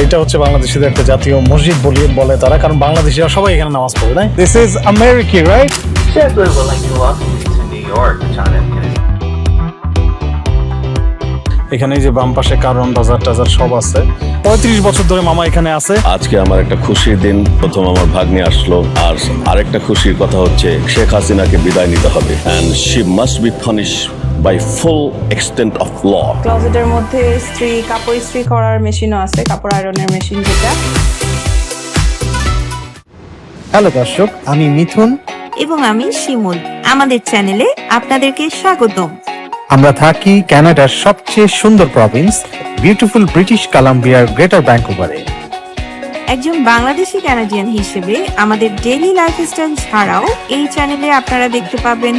এটা হচ্ছে বাংলাদেশের একটা জাতীয় মসজিদ বলি বলে তারা কারণ বাংলাদেশিরা সবাই এখানে নামাজ পড়ে তাই দিস ইজ আমেরিকি রাইট. এখানে যে বাম পাশে কারণ বাজার টাজার সব আছে। পঁয়ত্রিশ বছর ধরে মামা এখানে আছে। আজকে আমার একটা খুশির দিন। প্রথম আমার ভাগ্নি আসলো। আর আরেকটা খুশির কথা হচ্ছে শেখ হাসিনাকে বিদায় নিতে হবে। And she must be punish by full extent of law ক্লোজেটের মধ্যে ইস্ত্রি কাপড় ইস্ত্রি করার মেশিনও আছে কাপড় আয়রনের মেশিন যেটা। হ্যালো দর্শক আমি মিথুন। এবং আমি শিমুল। আমাদের চ্যানেলে আপনাদেরকে স্বাগতম। আমরা থাকি কানাডার সবচেয়ে সুন্দর প্রভিন্স বিউটিফুল ব্রিটিশ কলাম্বিয়ার গ্রেটার ব্যাঙ্কুভারে একজন বাংলাদেশি ক্যানাডিয়ান হিসেবে আমাদের ডেইলি লাইফস্টাইল ছাড়াও এই চ্যানেলে আপনারা দেখতে পাবেন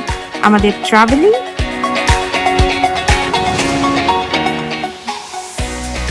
আমাদের ট্রাভেলিং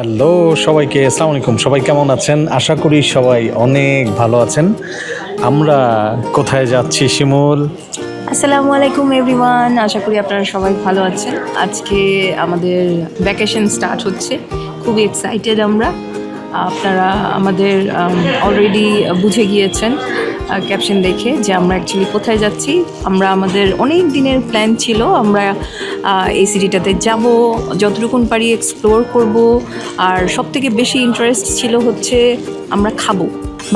হ্যালো সবাইকে, আসসালামু আলাইকুম। সবাই কেমন আছেন? আশা করি সবাই অনেক ভালো আছেন। আমরা কোথায় যাচ্ছি, শিমুল? আসসালামু আলাইকুম এভরিওয়ান। আশা করি আপনারা সবাই ভালো আছেন। আজকে আমাদের ভ্যাকেশন স্টার্ট হচ্ছে। খুবই এক্সাইটেড আমরা। আপনারা আমাদের অলরেডি বুঝে গিয়েছেন ক্যাপশন দেখে যে আমরা অ্যাকচুয়ালি কোথায় যাচ্ছি। আমরা আমাদের অনেক দিনের প্ল্যান ছিল, আমরা এই সিটিটাতে যাব, যতটুকুন পারি এক্সপ্লোর করব, আর সবথেকে বেশি ইন্টারেস্ট ছিল হচ্ছে আমরা খাব।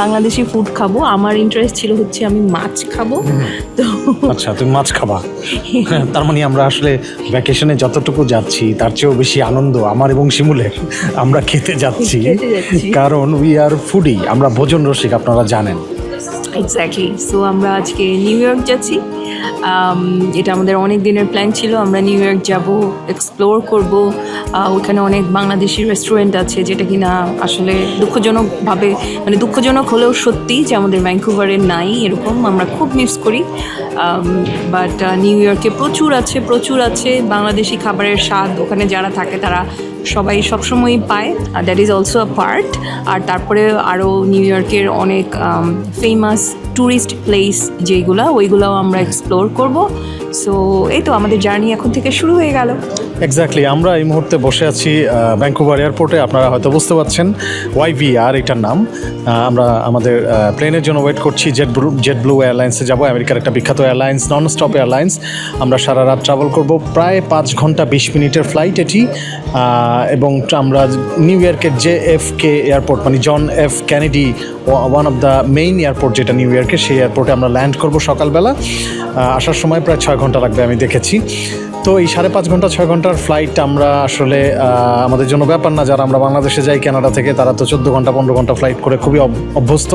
বাংলাদেশি ফুড খাব। আমার ইন্টারেস্ট ছিল হচ্ছে আমি মাছ খাব। তো আচ্ছা তুমি মাছ খাবা? হ্যাঁ, তার মানে আমরা আসলে ভ্যাকেশনে যতটুকু যাচ্ছি তার চেয়েও বেশি আনন্দ আমার এবং শিমুলের। আমরা খেতে যাচ্ছি। কারণ উই আর ফুডি আমরা ভোজন রসিক আপনারা জানেন। এক্স্যাক্টলি সো আমরা আজকে নিউ ইয়র্ক যাচ্ছি। এটা আমাদের অনেক দিনের প্ল্যান ছিল। আমরা নিউ ইয়র্ক যাব এক্সপ্লোর করব। ওখানে অনেক বাংলাদেশি রেস্টুরেন্ট আছে, যেটা কিনা আসলে দুঃখজনকভাবে মানে দুঃখজনক হলেও সত্যি যে আমাদের ভ্যাঙ্কুভারে নাই, এরকম আমরা খুব মিস করি। বাট নিউ ইয়র্কে প্রচুর আছে প্রচুর আছে বাংলাদেশি খাবারের স্বাদ। ওখানে যারা থাকে তারা সবাই সবসময়ই পায় that is also a part আর তারপরে আরও নিউ ইয়র্কের অনেক ফেমাস ট্যুরিস্ট প্লেস যেগুলো ওইগুলোও আমরা এক্সপ্লোর করব। সো এই তো আমাদের জার্নি এখন থেকে শুরু হয়ে গেল। এক্স্যাক্টলি আমরা এই মুহূর্তে বসে আছি ভ্যাঙ্কুভার এয়ারপোর্টে আপনারা হয়তো বুঝতে পারছেন ওয়াইভি আর এটার নাম। আমরা আমাদের প্লেনের জন্য ওয়েট করছি জেট ব্লু জেট ব্লু এয়ারলাইন্সে যাব, আমেরিকার একটা বিখ্যাত এয়ারলাইন্স নন স্টপ এয়ারলাইন্স আমরা সারা রাত ট্রাভেল করব, প্রায় পাঁচ ঘণ্টা বিশ মিনিটের ফ্লাইট এটি। এবং আমরা নিউ ইয়র্কের জে এফ কে এয়ারপোর্ট মানে John F Kennedy one of the main airport যেটা নিউ ইয়র্কের সেই এয়ারপোর্টে আমরা ল্যান্ড করব সকালবেলা। আসার সময় প্রায় ছয় ঘণ্টা লাগবে, আমি দেখেছি। তো এই সাড়ে পাঁচ ঘণ্টা, ছয় ঘণ্টার ফ্লাইট আমরা আসলে আমাদের জন্য ব্যাপার না, যারা আমরা বাংলাদেশে যাই, কানাডা থেকে, তারা তো চোদ্দ ঘণ্টা, পনেরো ঘণ্টা ফ্লাইট করে খুবই অভ্যস্ত।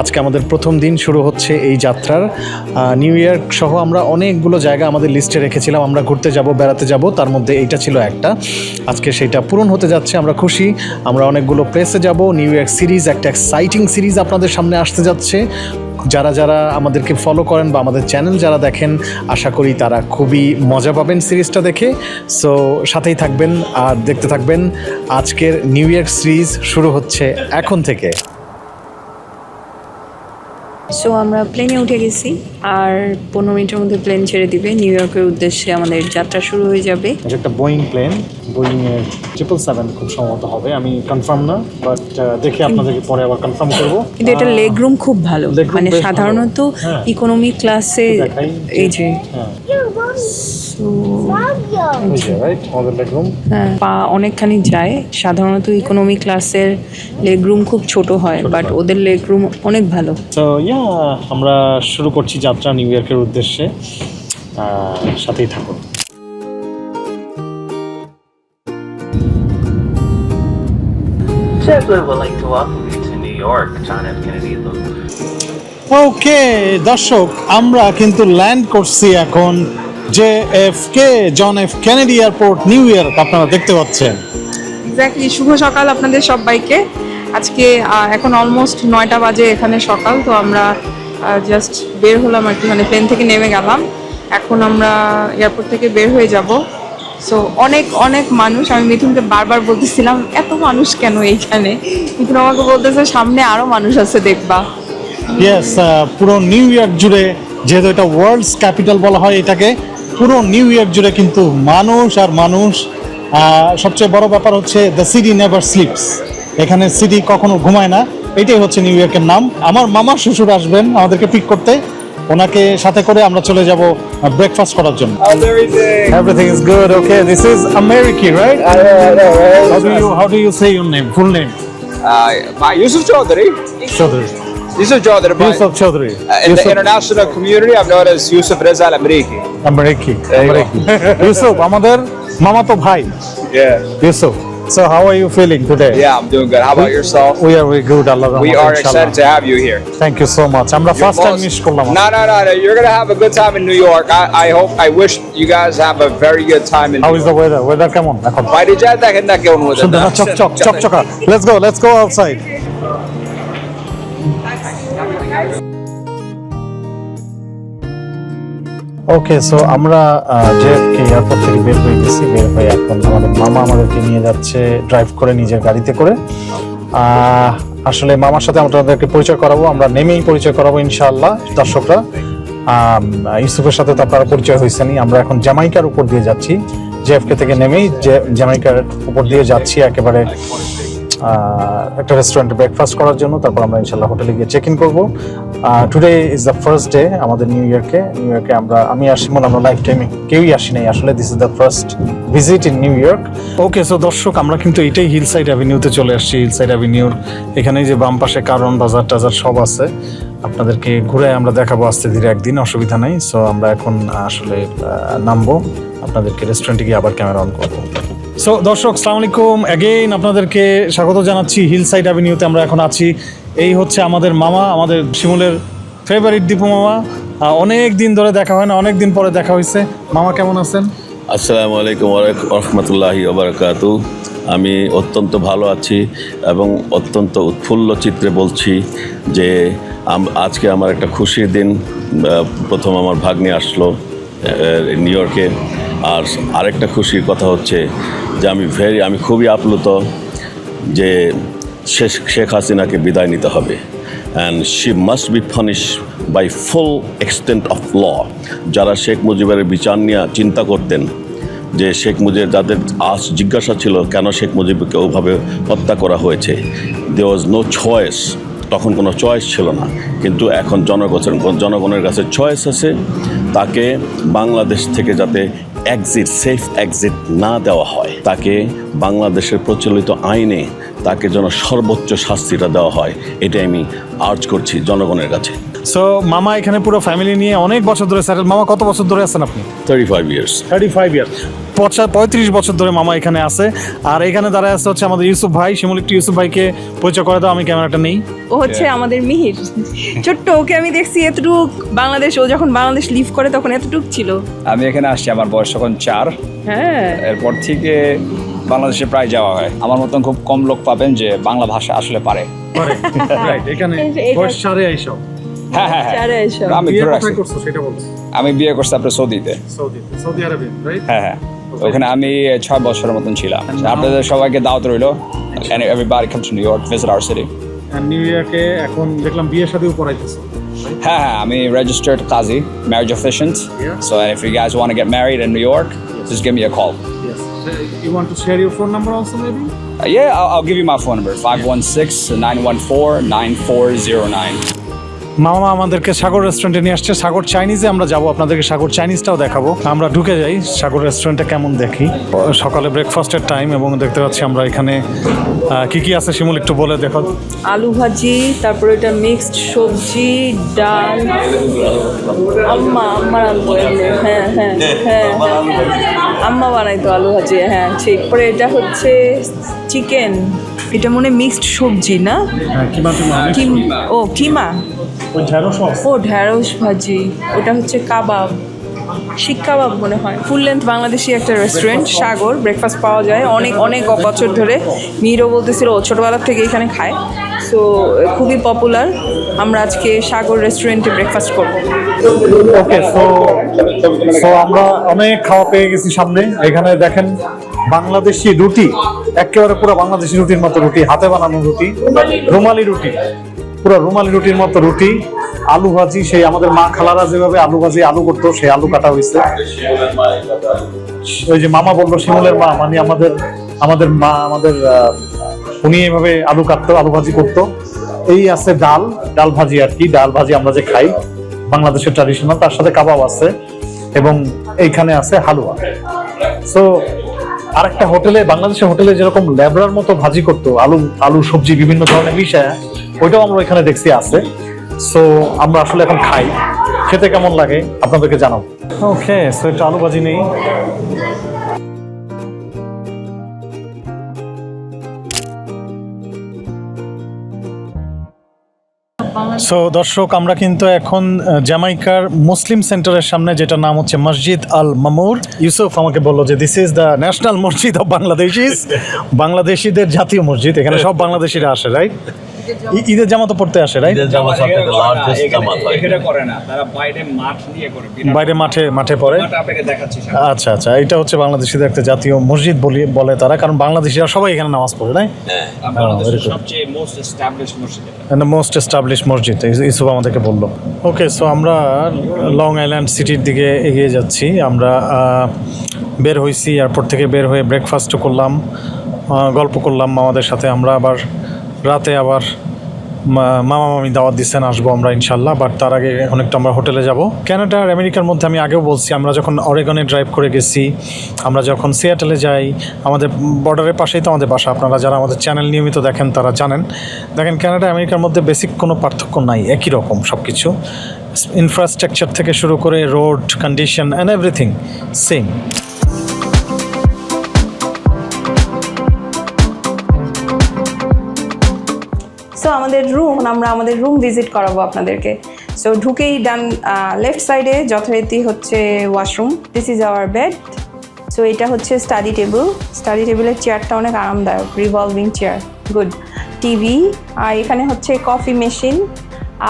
আজকে আমাদের প্রথম দিন শুরু হচ্ছে এই যাত্রার। নিউ ইয়র্ক সহ আমরা অনেকগুলো জায়গা আমাদের লিস্টে রেখেছিলাম, আমরা ঘুরতে যাব, বেড়াতে যাব, তার মধ্যে এইটা ছিল একটা। আজকে সেটা পূরণ হতে যাচ্ছে, আমরা খুশি। আমরা অনেকগুলো প্লেসে যাব নিউ ইয়র্ক সিরিজ একটা এক্সাইটিং সিরিজ আপনাদের সামনে আসতে যাচ্ছে। যারা যারা আমাদেরকে ফলো করেন বা আমাদের চ্যানেল যারা দেখেন, আশা করি তারা খুবই মজা পাবেন সিরিজটা দেখে। সো সাথেই থাকবেন আর দেখতে থাকবেন। আজকের নিউ ইয়র্ক সিরিজ শুরু হচ্ছে এখন থেকে। সো আমরা প্লেনে উঠে গেছি আর পনেরো মিনিটের মধ্যে প্লেন ছেড়ে দিবে। নিউ ইয়র্কের উদ্দেশ্যে আমাদের যাত্রা শুরু হয়ে যাবে। এটা একটা বোয়িং প্লেন বোয়িং এর ট্রিপল সেভেন খুব সম্ভবত হবে। আমি কনফার্ম না বাট দেখে আপনাদেরকে পরে আবার কনফার্ম করব। কিন্তু এটা লেগ রুম খুব ভালো। মানে সাধারণত হ্যাঁ। ইকোনমি ক্লাসে এই যে হ্যাঁ হ্যাঁ, পা অনেকখানি যায়। সাধারণত ইকোনমি ক্লাসের লেগ রুম খুব ছোট হয় বাট ওদের লেগ রুম অনেক ভালো। তো ইয়া আমরা শুরু করছি যাত্রা নিউ ইয়র্কের উদ্দেশ্যে। সাথেই থাকুন। Yes, we're willing to welcome you to New York, John F. Kennedy. ওকে দর্শক আমরা কিন্তু ল্যান্ড করছি এখন J F K John F Kennedy airport New York আপনারা দেখতে পাচ্ছেন। এক্স্যাক্টলি শুভ সকাল আপনাদের সবাইকে। আজকে এখন অলমোস্ট নয়টা বাজে এখানে সকাল তো আমরা জাস্ট বের হলাম আর কি মানে প্লেন থেকে নেমে গেলাম। এখন আমরা এয়ারপোর্ট থেকে বের হয়ে যাব। সো অনেক অনেক মানুষ আমি মিথুনকে বারবার বলতেছিলাম এত মানুষ কেন এইখানে? মিথুন আমাকে বলতেছে সামনে আরও মানুষ আছে দেখবা। ইয়েস পুরো নিউ ইয়র্ক জুড়ে যেহেতু এটা ওয়ার্ল্ডস ক্যাপিটাল বলা হয় এটাকে পুরো নিউ ইয়র্ক জুড়ে কিন্তু মানুষ আর মানুষ সবচেয়ে বড় ব্যাপার হচ্ছে দ্য সিটি নেভার স্লিপস এখানে সিটি কখনো ঘুমায় না এটাই হচ্ছে নিউ ইয়র্কের নাম আমার মামা শ্বশুর আসবেন আমাদেরকে পিক করতে ওনাকে সাথে করে আমরা চলে যাব ব্রেকফাস্ট করার জন্য good. Okay, this is America, right? How do you how do you say your name? Full name? Uh, my Yusuf Chaudhary. Chaudhary. Yusuf Chaudhary. but, Yusuf Chaudhary. uh, in the international community, I'm known as Yusuf Reza Al Amriki. Ameriki. There you go. Ameriki. Yusuf, আমাদের মামাতো ভাই Yeah. Yusuf. So how are you feeling today? Yeah, I'm doing good. How about yourself? We are very good. Allah We are excited to have you here. Thank you so much. আমরা You're first time most- miss করলাম No, no, no, no. You're gonna have a good time in New York. I, I hope. I wish you guys have a very good time in How New is the York. weather? Weather কেমন এখন? বাইরে যায় দেখেন না কেমন weather সুন্দর না। না? চক চক চক চকা। Let's go. Let's go outside. Okay so আমরা জেএফকে এয়ারপোর্ট থেকে বের হয়ে গেছি। বের হয়ে এখন আমাদের মামা আমাদেরকে নিয়ে যাচ্ছে ড্রাইভ করে নিজের গাড়িতে করে। আসলে মামার সাথে আমাদেরকে পরিচয় করাবো, আমরা নেমেই পরিচয় করাবো ইনশাআল্লাহ, দর্শকরা। ইউসুফের সাথে তো আপনারা পরিচয় হয়েছেনি আমরা এখন জামাইকার উপর দিয়ে যাচ্ছি। জেএফকে থেকে নেমেই জামাইকার উপর দিয়ে যাচ্ছি একেবারে। একটা রেস্টুরেন্টে ব্রেকফাস্ট করার জন্য, তারপর আমরা ইনশাল্লাহ হোটেলে গিয়ে চেক ইন করব today is the first day আমাদের নিউ ইয়র্কে নিউ ইয়র্কে আমরা, আমি আর শিমন আমরা লাইফ টাইমে কেউই আসি নাই। আসলে this is the first visit in New York okay so দর্শক, আমরা কিন্তু এটাই হিল সাইড অ্যাভিনিউতে চলে আসছি। হিল সাইড অ্যাভিনিউর এখানে যে বাম পাশে কারণ বাজার টাজার সব আছে। আপনাদেরকে ঘুরে আমরা দেখাবো আসতে ধীরে একদিন, অসুবিধা নেই। সো আমরা এখন আসলে নামবো। আপনাদেরকে রেস্টুরেন্টে গিয়ে আবার ক্যামেরা অন করব। সো দর্শক, সালাম আলাইকুম। অ্যাগেইন আপনাদেরকে স্বাগত জানাচ্ছি হিল সাইড অ্যাভিনিউতে আমরা এখন আছি। এই হচ্ছে আমাদের মামা, আমাদের শিমুলের ফেভারিট দীপু মামা। অনেক দিন ধরে দেখা হয় না, অনেক দিন পরে দেখা হয়েছে। মামা, কেমন আছেন? আসসালামু আলাইকুম রহমতুল্লাহি ওবরাকাতু আমি অত্যন্ত ভালো আছি এবং অত্যন্ত উৎফুল্ল চিত্রে বলছি যে আজকে আমার একটা খুশির দিন। প্রথম আমার ভাগ্নে আসলো নিউ ইয়র্কে। আর আরেকটা খুশির কথা হচ্ছে যে আমি ভেরি আমি খুবই আপ্লুত যে শেখ শেখ হাসিনাকে বিদায় নিতে হবে। And she must be punish by full extent of law যারা শেখ মুজিবের বিচার নিয়ে চিন্তা করতেন যে শেখ মুজিব যাদের আজ জিজ্ঞাসা ছিল, কেন শেখ মুজিবকে ওভাবে হত্যা করা হয়েছে দে ওয়াজ নো চয়েস তখন কোনো চয়েস ছিল না। কিন্তু এখন জনগণের জনগণের কাছে চয়েস আছে। তাকে বাংলাদেশ থেকে যাতে এক্সিট সেফ এক্সিট না দেওয়া হয়। তাকে বাংলাদেশের প্রচলিত আইনে তাকে যেন সর্বোচ্চ শাস্তিটা দেওয়া হয় এটা আমি আর্জ করছি জনগণের কাছে। সো মামা এখানে পুরো ফ্যামিলি নিয়ে অনেক বছর ধরে স্যার মামা কত বছর ধরে আছেন আপনি? Thirty five years thirty five year পঁয়ত্রিশ বছর ধরে মামা এখানে আছে। আর এখানে দাঁড়ায় আছে হচ্ছে আমাদের ইউসুফ ভাই। শিমুল একটু ইউসুফ ভাইকে পরিচয় করে দাও আমি ক্যামেরাটা নেই। ও হচ্ছে আমাদের মিহির। ছোট্ট ওকে আমি দেখছি এতটুক বাংলাদেশ ও যখন বাংলাদেশ লিভ করে তখন এতটুক ছিল। আমি এখানে আসছি আমার বয়স তখন চার। হ্যাঁ। এরপর থেকে বাংলাদেশে প্রায় যাওয়া হয়। আমার মতন খুব কম লোক পাবেন যে বাংলা ভাষা আসলে পারে। রাইট এখানে হ্যাঁ হ্যাঁ হ্যাঁ। আমি বিয়ে ধরে কোথায় রাখছি করছ সেটা বলো আমি বিয়ে করছি আপনার সৌদিতে সৌদি সৌদি আরবে হ্যাঁ হ্যাঁ ওখানে আমি ছয় বছরের মতন ছিলাম আপনাদের সবাইকে দাওয়াত রইল and everybody come to New York visit our city New ইয়র্কে এখন দেখলাম বিয়ের সাথেও পড়াইতেছো হ্যাঁ হ্যাঁ আমি you guys want to get married in New York just give me a call You want to share your phone number also maybe? Uh, yeah I'll, I'll give you my phone number 516-914-9409 মামা আমাদেরকে সাগর রেস্টুরেন্টে নিয়ে আসছে। সাগর চাইনিজে আমরা যাব আপনাদেরকে সাগর চাইনিজটাও দেখাবো। আমরা ঢুকে যাই সাগর রেস্টুরেন্টে কেমন দেখি। সকালে ব্রেকফাস্টের টাইম এবং দেখতে পাচ্ছি আমরা এখানে কি কি আছে শিমুল একটু বলে দেখো। আলু ভাজি তারপরে এটা মিক্সড সবজি ডাল। আম্মা আম্মার রান্না হ্যাঁ হ্যাঁ হ্যাঁ হ্যাঁ আম্মা বানাইতো আলু ভাজি হ্যাঁ ঠিক। পরে এটা হচ্ছে চিকেন এটা মনে মিক্সড সবজি না? কিম। ও ঢেঁড়স ভাজি। ওটা হচ্ছে কাবাব। শিক্ষাবাব মনে হয়। ফুল লেন্থ বাংলাদেশি একটা রেস্টুরেন্ট সাগর ব্রেকফাস্ট পাওয়া যায়। অনেক অনেক বছর ধরে। মিরও বলতেছিল ও ছোটোবেলার থেকে এখানে খায়। সো খুবই পপুলার আমরা আজকে সাগর রেস্টুরেন্টে ব্রেকফাস্ট করব। ওকে সো সো আমরা অনেক খাওয়া পেয়ে গেছি সামনে। এখানে দেখেন বাংলাদেশি রুটি একেবারে পুরো বাংলাদেশি রুটির মতো রুটি হাতে বানানো রুটি রুমালি রুটি। পুরো রুমালি রুটির মতো রুটি, আলু ভাজি, সেই আমাদের মা খালারা যেভাবে আলু ভাজি, আলু করতো, সেই আলু কাটা হয়েছে। ওই যে মামা বলল, শিমুলের মা মানে আমাদের আমাদের মা, আমাদের উনি এইভাবে আলু কাটতো, আলু ভাজি করতো। এই আছে ডাল ডাল ভাজি আর কি, ডাল ভাজি আমরা যে খাই, বাংলাদেশের ট্র্যাডিশনাল তার সাথে কাবাব আছে, এবং এইখানে আছে হালুয়া। সো আরেকটা হোটেলে, বাংলাদেশের হোটেলে যেরকম ল্যাবরার মতো ভাজি করতো, আলু আলু সবজি বিভিন্ন ধরনের মিশায় ওইটাও আমরা এখানে দেখছি আছে। সো আমরা আসলে এখন খাই। খেতে কেমন লাগে? আপনাদেরকে জানাব। ওকে সো একটু আলু ভাজি নেই। সো দর্শক আমরা কিন্তু এখন জামাইকার মুসলিম সেন্টারের সামনে যেটা নাম হচ্ছে মসজিদ আল মামুর। ইউসুফ আমাকে বলল যে this is the national masjid of Bangladesh বাংলাদেশিদের জাতীয় মসজিদ এখানে সব বাংলাদেশিরা আসে রাইট ঈদের জামাতো। পড়তে আসে রাইট এখানে করে না তারা বাইরে মাঠ নিয়ে করে বাইরে মাঠে। মাঠে পড়ে। আচ্ছা আচ্ছা এটা হচ্ছে বাংলাদেশিদের একটা জাতীয় মসজিদ বলি বলে তারা কারণ বাংলাদেশিরা সবাই এখানে নামাজ পড়ে তাই. সবচেয়ে মোস্ট এস্টাবলিশ মসজিদ মোস্ট এস্টাবলিশ মসজিদ ইসুফ আমাদেরকে বলল। ওকে, সো আমরা লং আইল্যান্ড সিটির দিকে এগিয়ে যাচ্ছি। আমরা বের হয়েছি এয়ারপোর্ট থেকে বের হয়ে ব্রেকফাস্টও করলাম গল্প করলাম মামাদের সাথে। আমরা আবার রাতে আবার মামা মামি দাওয়াত দিচ্ছেন, আসব আমরা ইনশাল্লাহ বাট তার আগে এখন একটু আমরা হোটেলে যাব। কানাডা আর আমেরিকার মধ্যে আমি আগেও বলছি, আমরা যখন অরেগনে ড্রাইভ করে গেছি, আমরা যখন সিয়াটেলে যাই, আমাদের বর্ডারের পাশেই তো আমাদের বাসা, আপনারা যারা আমাদের চ্যানেল নিয়মিত দেখেন, তারা জানেন। দেখেন, কানাডা, আমেরিকার মধ্যে বেসিক কোনো পার্থক্য নাই, একই রকম সব কিছু ইনফ্রাস্ট্রাকচার থেকে শুরু করে road condition and everything same so আমাদের রুম আমরা আমাদের রুম ভিজিট করাবো আপনাদেরকে। সো ঢুকেই ডান লেফট সাইডে যথারীতি হচ্ছে washroom this is our bed so এটা হচ্ছে স্টাডি টেবিল স্টাডি টেবিলের চেয়ারটা অনেক আরামদায়ক রিভলভিং চেয়ার গুড টিভি আর এখানে হচ্ছে কফি মেশিন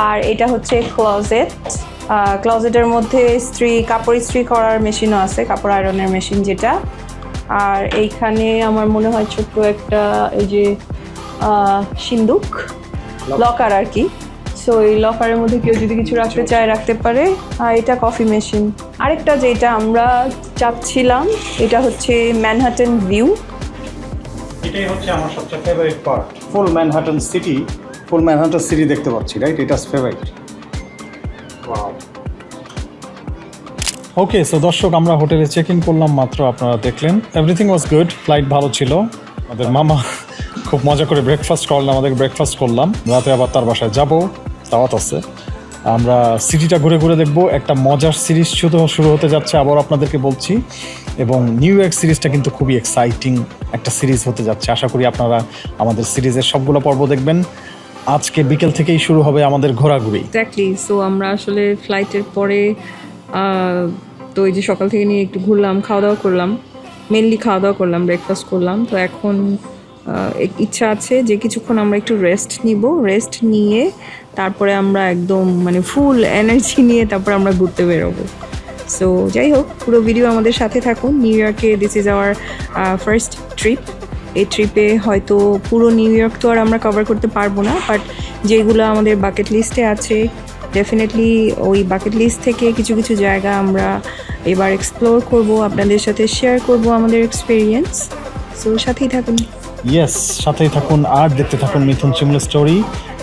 আর এটা হচ্ছে ক্লজেট ক্লজেটের মধ্যে ইস্ত্রি কাপড় ইস্ত্রি করার মেশিনও আছে, কাপড় আয়রনের মেশিন যেটা। আর এইখানে আমার মনে হয় ছোট্ট একটা, এই যে সিন্দুক। লকার আর কি। সো এই লকারের মধ্যে কেউ যদি কিছু রাখতে চায় রাখতে পারে। আর এটা কফি মেশিন আরেকটা যেটা আমরা চাচ্ছিলাম এটা হচ্ছে ম্যানহাটন ভিউ এটাই হচ্ছে আমার সবচেয়ে favourite part full Manhattan city full Manhattan city দেখতে পাচ্ছি রাইট এটা ফেভারিট ওকে সো দর্শক আমরা হোটেলে চেক ইন করলাম মাত্র আপনারা দেখলেন। এভরিথিং ওয়াজ গুড ফ্লাইট ভালো ছিল। আমাদের মামা খুব মজা করে ব্রেকফাস্ট করলাম, আমাদের ব্রেকফাস্ট করলাম। রাতে আবার তার বাসায় যাব, দাওয়াত আছে। আমরা সিটিটা ঘুরে ঘুরে দেখব, একটা মজার সিরিজ শুধু শুরু হতে যাচ্ছে আবার আপনাদেরকে বলছি। এবং নিউ ইয়র্ক সিরিজটা কিন্তু খুবই এক্সাইটিং একটা সিরিজ হতে যাচ্ছে। আশা করি আপনারা আমাদের সিরিজের সবগুলো পর্ব দেখবেন। আজকে বিকেল থেকেই শুরু হবে আমাদের ঘোরাঘুরি। এক্স্যাক্টলি সো আমরা আসলে ফ্লাইটের পরে তো এই যে সকাল থেকে নিয়ে একটু ঘুরলাম, খাওয়া দাওয়া করলাম। মেনলি খাওয়া দাওয়া করলাম ব্রেকফাস্ট করলাম। তো এখন ইচ্ছা আছে যে কিছুক্ষণ আমরা একটু রেস্ট নিব। রেস্ট নিয়ে তারপরে আমরা একদম মানে ফুল এনার্জি নিয়ে তারপরে আমরা ঘুরতে বেরোবো। সো যাই হোক, পুরো ভিডিও আমাদের সাথে থাকুন। নিউ ইয়র্কে this is our first trip এই ট্রিপে হয়তো পুরো নিউ ইয়র্ক তো আর আমরা কভার করতে পারব না বাট যেগুলো আমাদের বাকেট লিস্টে আছে ডেফিনেটলি ওই বাকেট লিস্ট থেকে কিছু কিছু জায়গা আমরা এবার এক্সপ্লোর করব, আপনাদের সাথে শেয়ার করব আমাদের এক্সপিরিয়েন্স সো সাথেই থাকুন। ইয়েস সাথেই থাকুন আর দেখতে থাকুন মিথুন চিমুল স্টোরি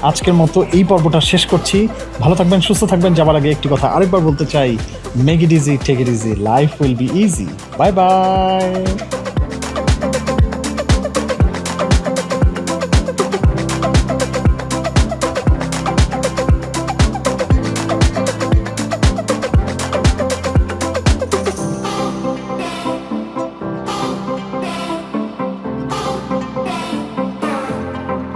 আজকের মতো এই পর্বটা শেষ করছি। ভালো থাকবেন, সুস্থ থাকবেন। যাবার আগে একটি কথা আরেকবার বলতে চাই make it easy take it easy life will be easy bye bye